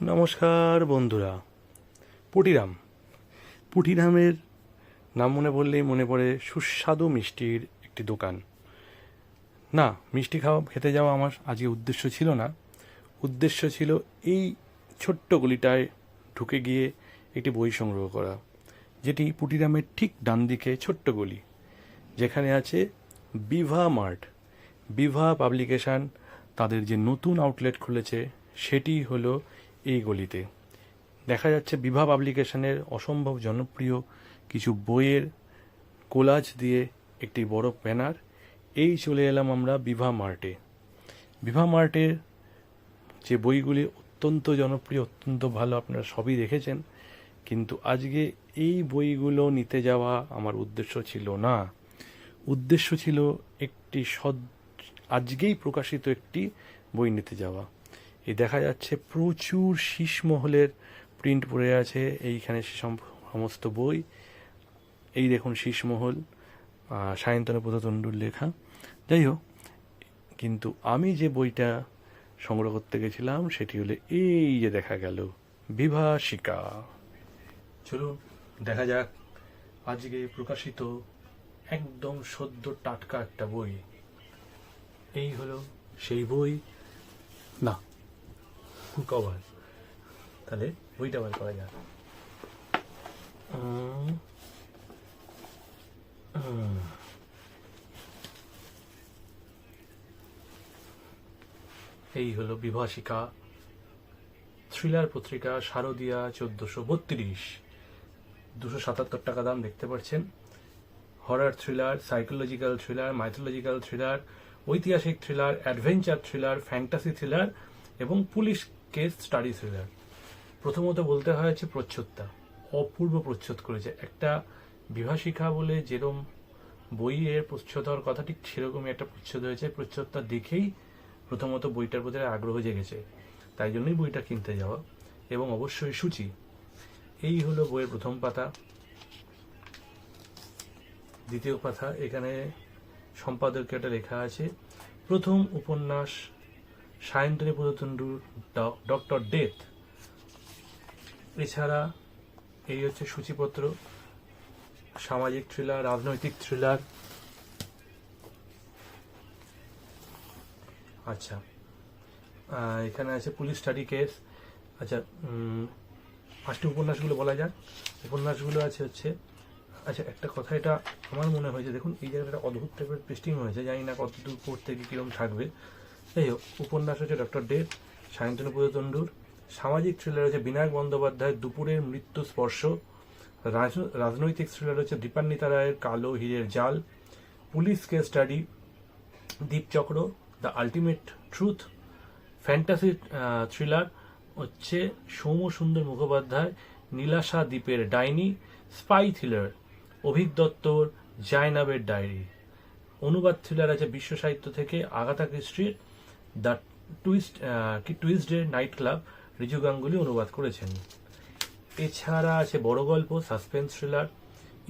নমস্কার বন্ধুরা। পুটিরাম। পুটিরামের নাম মনে পড়লেই মনে পড়ে সুস্বাদু মিষ্টির একটি দোকান। না, মিষ্টি খাওয়া, খেতে যাওয়া আমার আজকে উদ্দেশ্য ছিল না। উদ্দেশ্য ছিল এই ছোট্ট গলিটায় ঢুকে গিয়ে একটি বই সংগ্রহ করা, যেটি পুটিরামের ঠিক ডান দিকে ছোট্ট গলি, যেখানে আছে বিভা মার্ট। বিভা পাবলিকেশান তাদের যে নতুন আউটলেট খুলেছে, সেটি হলো এই গলিতে দেখা যাচ্ছে বিভা পাবলিকেশনের অসম্ভব জনপ্রিয় কিছু বইয়ের কোলাজ দিয়ে একটি বড় ব্যানার। এই চলে এলাম আমরা বিভা মার্টে। বিভা মার্টের যে বইগুলি অত্যন্ত জনপ্রিয়, অত্যন্ত ভালো আপনারা সবই দেখেছেন, কিন্তু আজকে এই বইগুলো নিতে যাওয়া আমার উদ্দেশ্য ছিল না। উদ্দেশ্য ছিল একটি সদ আজকেই প্রকাশিত একটি বই নিতে যাওয়া। এই দেখা যাচ্ছে প্রচুর শীষমহলের প্রিন্ট পড়ে আছে। এইখানে সে সম- সমস্ত বই। এই দেখুন শীষমহল সায়ন্তন প্রধাতণ্ডুর লেখা। যাই হোক, কিন্তু আমি যে বইটা সংগ্রহ করতে গেছিলাম, সেটি হলো এই যে দেখা গেল, বিভাষিকা। চলুন, দেখা যাক, আজকে প্রকাশিত একদম সদ্য টাটকা একটা বই। এই হলো সেই বই। না কভার তাহলে বইটা বার করা যাক। এই হলো বিভাষিকা। থ্রিলার পত্রিকা শারদিয়া চোদ্দশো বত্রিশ। দুশো সাতাত্তর টাকা দাম দেখতে পাচ্ছেন। Horror thriller psychological thriller mythological thriller ঐতিহাসিক thriller adventure thriller fantasy thriller এবং পুলিশ কেস স্টাডি থ্রিলার প্রথমত বলতে হয়েছে প্রচ্ছদটা। অপূর্ব প্রচ্ছদ করেছে। একটা বিভাষিকা বলে যেরম বইয়ের প্রচ্ছদ হওয়ার কথা, ঠিক সেরকমই একটা প্রচ্ছদ হয়েছে। প্রচ্ছদটা দেখেই প্রথমত বইটার প্রতি আগ্রহ জেগেছে। তাই জন্যই বইটা কিনতে যাওয়া এবং অবশ্যই সূচি। এই হলো বইয়ের প্রথম পাতা। দ্বিতীয় পাতা, এখানে সম্পাদকীয়টা লেখা আছে। প্রথম উপন্যাস সায়ন্তনী পদতণ্ডুর ডক্টর ডেথ। এছাড়া এই হচ্ছে সূচিপত্র, সামাজিক থ্রিলার রাজনৈতিক থ্রিলার আচ্ছা এখানে আছে পুলিশ স্টাডি কেস আচ্ছা পাঁচটি উপন্যাসগুলো বলা যাক। উপন্যাসগুলো আছে হচ্ছে আচ্ছা একটা কথা এটা আমার মনে হয়েছে, দেখুন, এই জায়গাটা অদ্ভুত টাইপের পেস্টিং হয়েছে, জানি না কত দূর পড়তে গিয়ে কীরকম থাকবে। যাই হোক উপন্যাস হচ্ছে ডক্টর ডেথ সায়ন্তনু তণ্ডুর সামাজিক থ্রিলার হচ্ছে বিনায়ক বন্দ্যোপাধ্যায়ের দুপুরের মৃত্যু স্পর্শ, রাজ- রাজনৈতিক থ্রিলার হচ্ছে দীপান্বিতা রায়ের কালো হীরের জাল, police case study Dipchakra the ultimate truth fantasy thriller হচ্ছে সৌম্য সুন্দর মুখোপাধ্যায়, নীলাশা দ্বীপের ডাইনি স্পাই থ্রিলার অভিক দত্তর, জায়নাবের ডায়েরি। অনুবাদ থ্রিলার আছে বিশ্ব সাহিত্য থেকে আগাথা ক্রিস্টির দ্য টুইস্ট কি Tuesday night club Riju Ganguly অনুবাদ করেছেন। এছাড়া আছে বড় গল্প, সাসপেন্স থ্রিলার,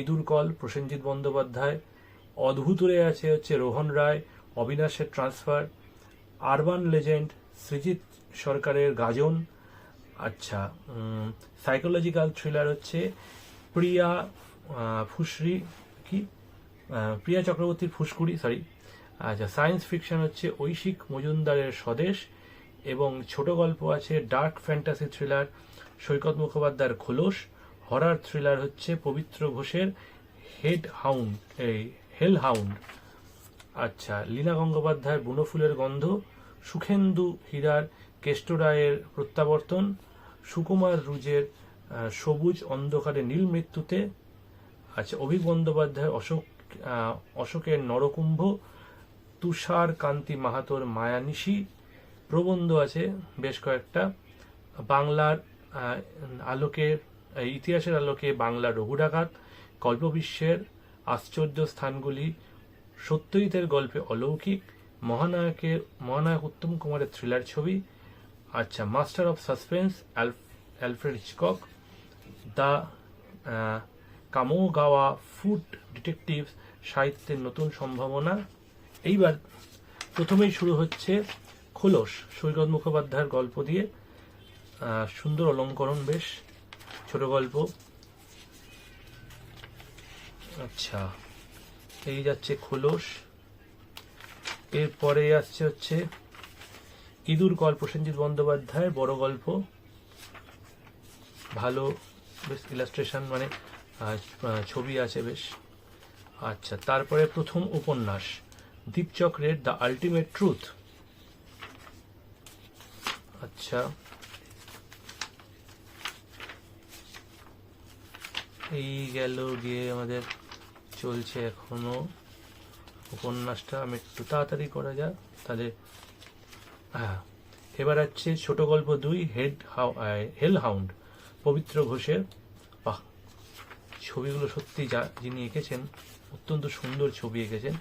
ইঁদুর কল, প্রসেনজিৎ বন্দ্যোপাধ্যায়, অদ্ভুতরে আছে হচ্ছে রোহন রায়, অবিনাশের ট্রান্সফার, আরবান লেজেন্ড সৃজিত সরকারের গাজন। আচ্ছা সাইকোলজিক্যাল থ্রিলার হচ্ছে প্রিয়া ফুসরি, কি? প্রিয়া চক্রবর্তীর ফুসকুড়ি সরি আচ্ছা সায়েন্স ফিকশন হচ্ছে ঐশিক মজুমদারের স্বদেশ এবং ছোট গল্প আছে ডার্ক ফ্যান্টাসি থ্রিলার, সৈকত মুখোপাধ্যায়ের খোলস, হরার থ্রিলার হচ্ছে পবিত্র ঘোষের হেড হাউন্ড, এই হেল হাউন্ড। আচ্ছা লীনা গঙ্গোপাধ্যায়ের বুনোফুলের গন্ধ, সুখেন্দু হীরার কেষ্ট রায়ের প্রত্যাবর্তন, সুকুমার রুজের সবুজ অন্ধকারে নীল মৃত্যুতে। আচ্ছা অভিক বন্দ্যোপাধ্যায় অশোক অশোকের নরকুম্ভ তুষার কান্তি মাহাতোর মায়ানিশি প্রবন্ধ আছে বেশ কয়েকটা। বাংলার আলোকে, ইতিহাসের আলোকে রঘু ডাকাত কল্পবিশ্বের আশ্চর্য স্থানগুলি, সত্যজিতের গল্পে অলৌকিক, মহানায়কের, মহানায়ক উত্তম কুমারের থ্রিলার ছবি আচ্ছা master of suspense Alfred Hitchcock, the Kamogawa food detective সাহিত্যের নতুন সম্ভাবনা এইবার প্রথমেই শুরু হচ্ছে খোলস, সৈকত মুখোপাধ্যায়ের গল্প দিয়ে। সুন্দর অলঙ্করণ বেশ, ছোট গল্প। আচ্ছা এই যাচ্ছে খোলস। এরপরে আসছে হচ্ছে ইঁদুর গল্প প্রসেনজিৎ বন্দ্যোপাধ্যায়ের বড় গল্প। ভালো, বেশ ইলাস্ট্রেশন মানে ছবি আছে বেশ। আচ্ছা তারপরে প্রথম উপন্যাস। দীপচক্রের দ্য আলটিমেট ট্রুথ। আচ্ছা। এই গেল গিয়ে আমাদের চলছে এখনও। উপন্যাসটা আমি একটু তাড়াতাড়ি করা যাক, তাহলে হ্যাঁ এবার আছে ছোট গল্প দুই, হেড হাউ হেল হাউন্ড পবিত্র ঘোষের। বাহ, ছবিগুলো সত্যি যা, যিনি এঁকেছেন, অত্যন্ত সুন্দর ছবি এঁকেছেন।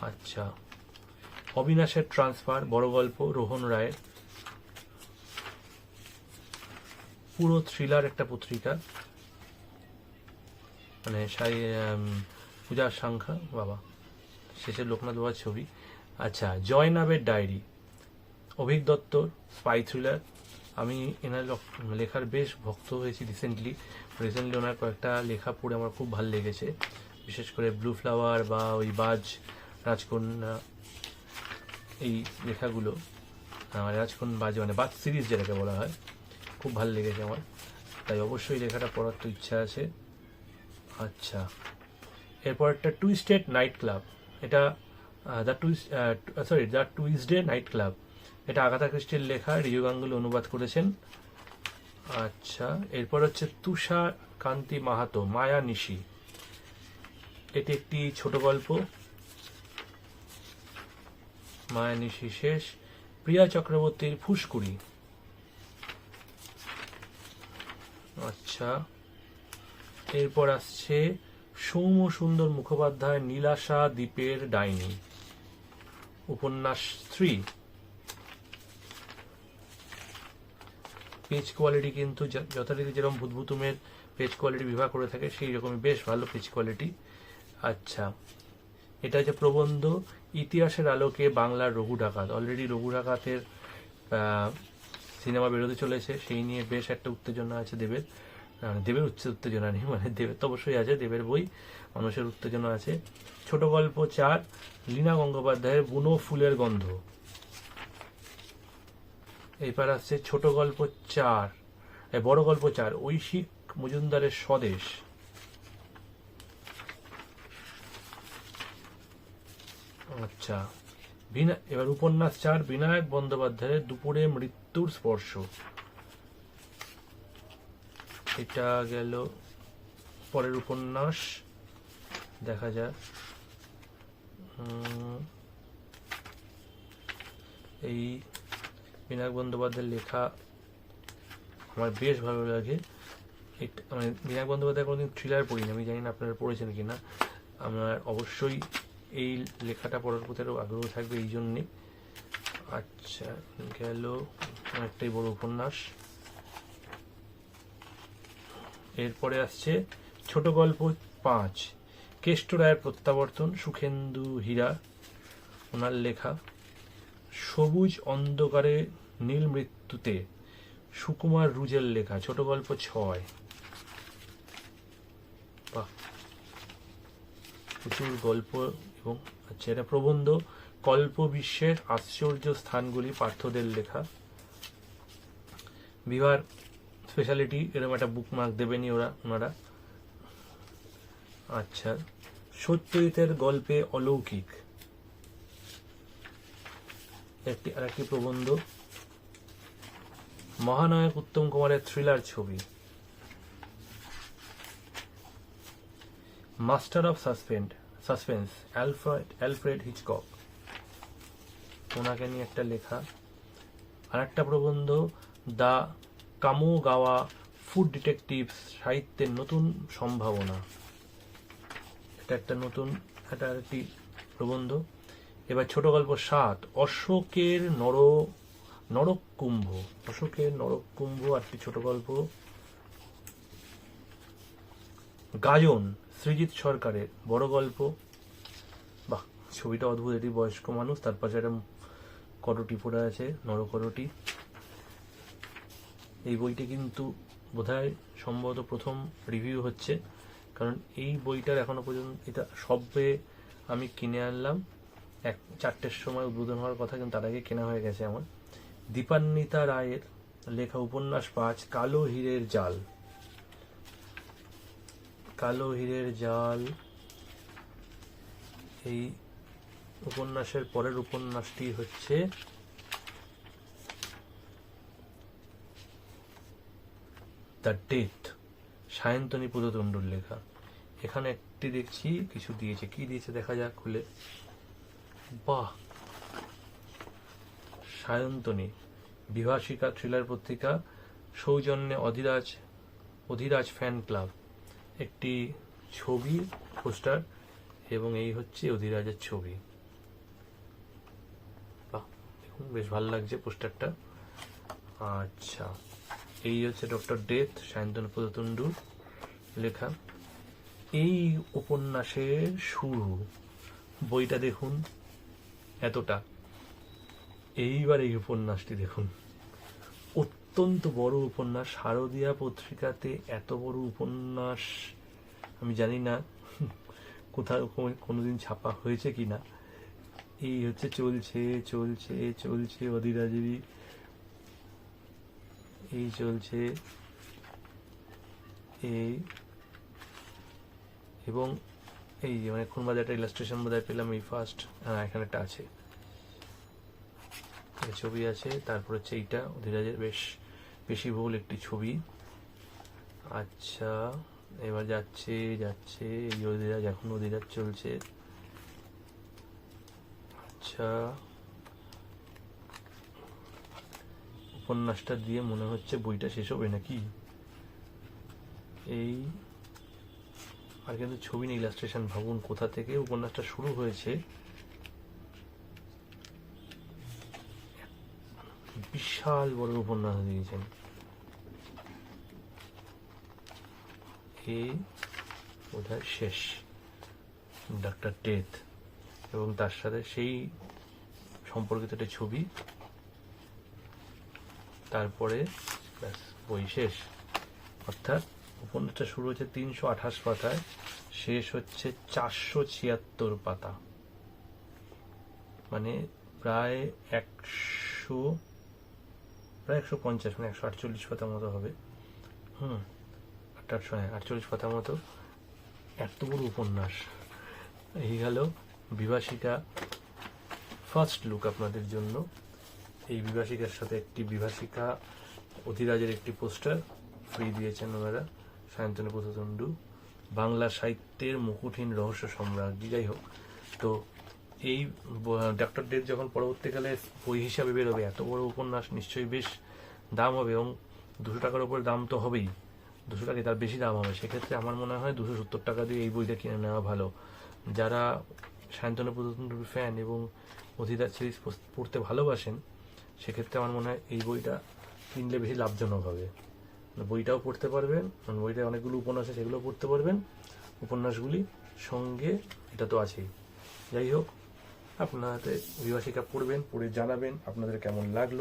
আচ্ছা। অবিনাশের ট্রান্সফার বড় গল্প, রোহন রায়ের। পুরো থ্রিলার একটা পত্রিকা। মানে সাই পূজার সংখ্যা, বাবা। শেষে লোকনাথ বাবার ছবি। আচ্ছা জয়নাবের ডায়েরি। অভিক দত্তর স্পাই থ্রিলার আমি এনার লেখার বেশ ভক্ত হয়েছি রিসেন্টলি রিসেন্টলি ওনার কয়েকটা লেখা পড়ে আমার খুব ভালো লেগেছে। বিশেষ করে ব্লু ফ্লাওয়ার বা ওই বাজ রাজকন্যা এই লেখাগুলো আহ, রাজকন্যা বাজ মানে বাদ সিরিজ যেটাকে বলা হয় খুব ভালো লেগেছে আমার। তাই অবশ্যই লেখাটা পড়ার তো ইচ্ছা আছে। আচ্ছা এরপর একটা টুইস্টেড নাইট ক্লাব এটা the twist sorry the Tuesday night club এটা আগাথা ক্রিস্টির লেখা রিও গাঙ্গুলি অনুবাদ করেছেন। আচ্ছা এরপর হচ্ছে তুষার কান্তি মাহাতো মায়া নিশি। এটি একটি ছোট গল্প। মায়া নিশি শেষ, প্রিয়া চক্রবর্তীর ফুসকুড়ি। আচ্ছা এরপর আসছে সৌম্য সুন্দর মুখোপাধ্যায় নীলাশা দ্বীপের ডাইনি। উপন্যাস থ্রি। পেজ কোয়ালিটি কিন্তু যথারীতি যেরকম ভূতভুতুমের পেজ কোয়ালিটি বিভাগ করে থাকে সেই রকমই বেশ ভালো পেজ কোয়ালিটি। আচ্ছা এটা হচ্ছে প্রবন্ধ ইতিহাসের আলোকে বাংলার রঘু ডাকাত অলরেডি রঘু ডাকাতের সিনেমা বেরোতে চলেছে সেই নিয়ে বেশ একটা উত্তেজনা আছে দেবের। আহ, দেবের উচ্চ উত্তেজনা নেই মানে দেবের তো অবশ্যই আছে দেবের বই মানুষের উত্তেজনা আছে। ছোট গল্প চার লীনা গঙ্গোপাধ্যায়ের বুনো ফুলের গন্ধ। এবার আসছে ছোট গল্প চার বড় গল্প চার ঐশিক মজুমদারের স্বদেশ। আচ্ছা। বিনা এবার উপন্যাস চার, বিনায়ক বন্দ্যোপাধ্যায়ের দুপুরে মৃত্যুর স্পর্শ। এটা গেল পরের উপন্যাস। দেখা যাক। এই বিনায়ক বন্দ্যোপাধ্যায়ের লেখা আমার বেশ ভালো লাগে। মানে বিনায়ক বন্দ্যোপাধ্যায় কোনোদিন থ্রিলার পড়িনি, আমি জানি না আপনারা পড়েছেন কিনা। আমার অবশ্যই এই লেখাটা পড়ার প্রতি আরও আগ্রহ থাকবে এই জন্যে আচ্ছা গেল অনেকটাই বড় উপন্যাস। এরপরে আসছে ছোট গল্প পাঁচ, কেষ্ট রায়ের প্রত্যাবর্তন, সুখেন্দু হীরা, ওনার লেখা, সবুজ অন্ধকারে নীল মৃত্যুতে, সুকুমার রুজের লেখা, ছোট গল্প ছয়। প্রচুর গল্প এবং আচ্ছা এটা প্রবন্ধ কল্প বিশ্বের আশ্চর্য স্থানগুলি, পার্থদের লেখা। বিভার স্পেশালিটি এরকম একটা বুকমার্ক দেবেনি ওরা, ওনারা। আচ্ছা সত্যজিতের গল্পে অলৌকিক। একটি, আরেকটি প্রবন্ধ। মহানায়ক উত্তম কুমারের থ্রিলার ছবি। Master of suspend suspense Alfred Alfred Hitchcock ওনাকে নিয়ে একটা লেখা। আর একটা প্রবন্ধ, দ্য কামো গাওয়া ফুড ডিটেকটিভস, সাহিত্যের নতুন সম্ভাবনা। এটা একটা নতুন একটা একটি প্রবন্ধ। এবার ছোট গল্প সাত, অশোকের নর, নরক কুম্ভ। অশোকের নরক কুম্ভ একটি ছোট গল্প। গায়ন সৃজিৎ সরকারের বড় গল্প। বাহ, ছবিটা অদ্ভুত, এটি বয়স্ক মানুষ, তার পাশে একটা করটি পড়ে আছে নরকরটি এই বইটি কিন্তু বোধহয় সম্ভবত প্রথম রিভিউ হচ্ছে, কারণ এই বইটার এখনও পর্যন্ত এটা সবে আমি কিনে আনলাম। এক, চারটের সময় উদ্বোধন হওয়ার কথা, কিন্তু তার আগে কেনা হয়ে গেছে আমার দীপান্বিতা রায়ের লেখা উপন্যাস পাঁচ, কালো হীরের জাল। কালো হীরের জাল। এই উপন্যাসের পরের উপন্যাসটি হচ্ছে দ্য ডেথ, সায়ন্তনী পুরোদণ্ডুর লেখা। এখানে একটি দেখছি, কিছু দিয়েছে। কি দিয়েছে দেখা যাক খুলে। বাহ! সায়ন্তনী, বিভাষিকা, থ্রিলার পত্রিকা, সৌজন্যে অধিরাজ অধিরাজ ফ্যান ক্লাব। একটি ছবি, পোস্টার, এবং এই হচ্ছে অধিরাজের ছবি। দেখুন, বেশ ভালো লাগছে পোস্টারটা। আচ্ছা এই হচ্ছে ডক্টর ডেথ, সায়ন্তন পদতুণ্ডুর লেখা। এই উপন্যাসের শুরু, বইটা দেখুন, এতটা। এইবার এই উপন্যাসটি দেখুন। অত্যন্ত বড় উপন্যাস। শারদীয়া পত্রিকাতে এত বড় উপন্যাস আমি জানি না কোথাও কোনো- কোনোদিন ছাপা হয়েছে কি না এই হচ্ছে চলছে চলছে চলছে অধীরাজেরই এই চলছে। এই। এবং এই যে মানে কোন বাজার একটা ইলাস্ট্রেশন বোধহয় পেলাম, এই ফার্স্ট হ্যাঁ এখানে একটা আছে। ছবি আছে, তারপর হচ্ছে এইটা অধিরাজের বেশ বেশি বহুল একটি ছবি। আচ্ছা এবার যাচ্ছে যাচ্ছে, এই অধীরাজ এখন অধীরাজ চলছে। আচ্ছা। উপন্যাসটা দিয়ে মনে হচ্ছে বইটা শেষ হবে নাকি? এই, আর কিন্তু ছবি নেই ইলাস্ট্রেশন ভাবুন, কোথা থেকে উপন্যাসটা শুরু হয়েছে? বিশাল বড় উপন্যাস দিয়েছেন। শেষ। ডাক্তার টেথ। এবং তার সাথে সেই সম্পর্কিত একটা ছবি। তারপরে ব্যাস, বই শেষ। অর্থাৎ উপন্যাসটা শুরু হচ্ছে তিনশো আঠাশ পাতায়, শেষ হচ্ছে চারশো ছিয়াত্তর পাতা। মানে প্রায় একশো প্রায় একশো পঞ্চাশ মানে একশো আটচল্লিশ পাতা মতো হবে। হুম আটশো হ্যাঁ আটচল্লিশ পাতা মতো। এত বড় উপন্যাস। এই গেল বিভাষিকা ফার্স্ট লুক আপনাদের জন্য। এই বিভাষিকার সাথে একটি বিভাষিকা অধিরাজের একটি পোস্টার ফ্রি দিয়েছেন ওনারা, সায়ন্তনী পথতণ্ডু বাংলা সাহিত্যের মুকুটহীন রহস্য সম্রাজ্ঞী, যাই হোক। তো এই ডক্টর ডেথ যখন পরবর্তীকালে বই হিসাবে বেরোবে, এত বড় উপন্যাস নিশ্চয়ই বেশ দাম হবে এবং দুশো টাকার উপর দাম তো হবেই। দুশো টাকা তার বেশি দাম হবে। সেক্ষেত্রে আমার মনে হয় দুশো সত্তর টাকা দিয়ে এই বইটা কিনে নেওয়া ভালো। যারা সায়ন্তন পদতন্ত্র ফ্যান এবং অধিরাজ সিরিজ পড়তে ভালোবাসেন, সেক্ষেত্রে আমার মনে হয় এই বইটা কিনলে বেশি লাভজনক হবে। বইটাও পড়তে পারবেন বইটা অনেকগুলো উপন্যাস আছে সেগুলো পড়তে পারবেন। উপন্যাসগুলি সঙ্গে, এটা তো আছেই। যাই হোক আপনাদের বিভাষিকা পড়বেন, পড়ে জানাবেন আপনাদের কেমন লাগল।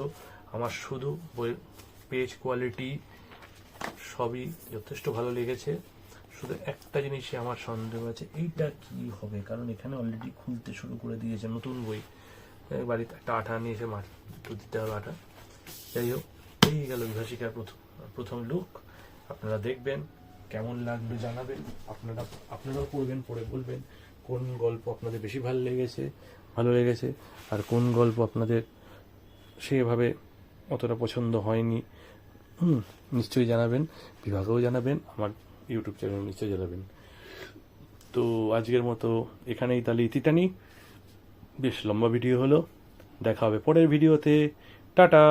আমার শুধু বইয়ের পেজ কোয়ালিটি সবই যথেষ্ট ভালো লেগেছে। শুধু একটা জিনিসে আমার সন্দেহ আছে, এইটা কি হবে? কারণ এখানে অলরেডি খুলতে শুরু করে দিয়েছে নতুন বই। বাড়িতে একটা আঠা নিয়ে এসে মাঠ দিতে হবে আঠা। যাই হোক, এই গেল বিভাষিকার প্রথম প্রথম লুক আপনারা দেখবেন, কেমন লাগল জানাবেন। আপনারা, আপনারাও পড়বেন, পড়ে বলবেন। কোন গল্প আপনাদের বেশি ভালো লেগেছে ভালো লেগেছে, আর কোন গল্প আপনাদের সেভাবে অতটা পছন্দ হয়নি নিশ্চয়ই জানাবেন, বিভাগেও জানাবেন, আমার ইউটিউব চ্যানেল নিশ্চয়ই জানাবেন। তো আজকের মতো এখানেই তাহলে ইতিটানি বেশ লম্বা ভিডিও হলো, দেখা হবে পরের ভিডিওতে। টাটা!